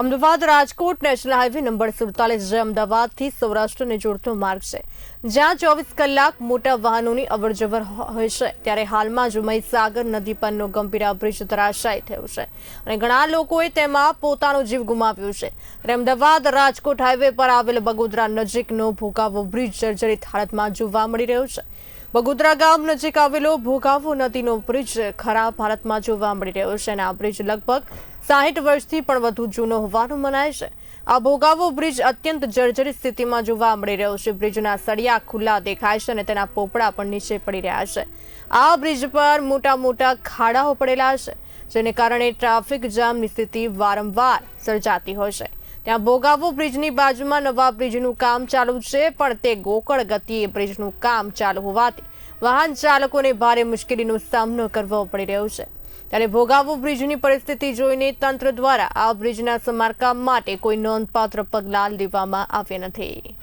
Ahmedabad Rajkot national highway number સુડતાલીસ જે અમદાવાદથી સૌરાષ્ટ્રને જોડતો માર્ગ છે, જ્યાં ચોવીસ કલાક મોટા વાહનોની અવરજવર હોય છે. ત્યારે હાલમાં જ મહીસાગર નદી પરનો ગંભીર બ્રિજ ધરાશાયી થયો છે અને ઘણા લોકોએ તેમાં પોતાનો જીવ ગુમાવ્યો છે. ત્યારે અમદાવાદ રાજકોટ હાઈવે પર આવેલ બગોદરા નજીકનો ભોગાવો બ્રિજ જર્જરિત હાલતમાં જોવા મળી રહ્યો છે. બગોદરા ગામ નજીક આવેલો ભોગાવો નદીનો બ્રિજ ખરાબ હાલતમાં જોવા મળી રહ્યો છે અને આ બ્રિજ લગભગ સાહીઠ વર્ષથી પણ વધુ જૂનો હોવાનું મનાય છે. આ ભોગાવો બ્રિજ અત્યંત જર્જરિત સ્થિતિમાં જોવા મળી રહ્યો છે. બ્રિજના સળિયા ખુલ્લા દેખાય છે અને તેના પોપડા પણ નીચે પડી રહ્યા છે. આ બ્રિજ પર મોટા મોટા ખાડાઓ પડેલા છે, જેને કારણે ટ્રાફિક જામની સ્થિતિ વારંવાર સર્જાતી હોય છે. ત્યાં ભોગાવો બ્રિજની બાજુમાં નવા બ્રિજનું કામ ચાલુ છે, પણ તે ગોકળ ગતિએ બ્રિજનું કામ ચાલુ હોવાથી વાહન ચાલકોને ભારે મુશ્કેલીનો સામનો કરવો પડી રહ્યો છે. ત્યારે ભોગાવો બ્રિજની પરિસ્થિતિ જોઈને તંત્ર દ્વારા આ બ્રિજના સમારકામ માટે કોઈ નોંધપાત્ર પગલાં લેવામાં આવ્યા નથી.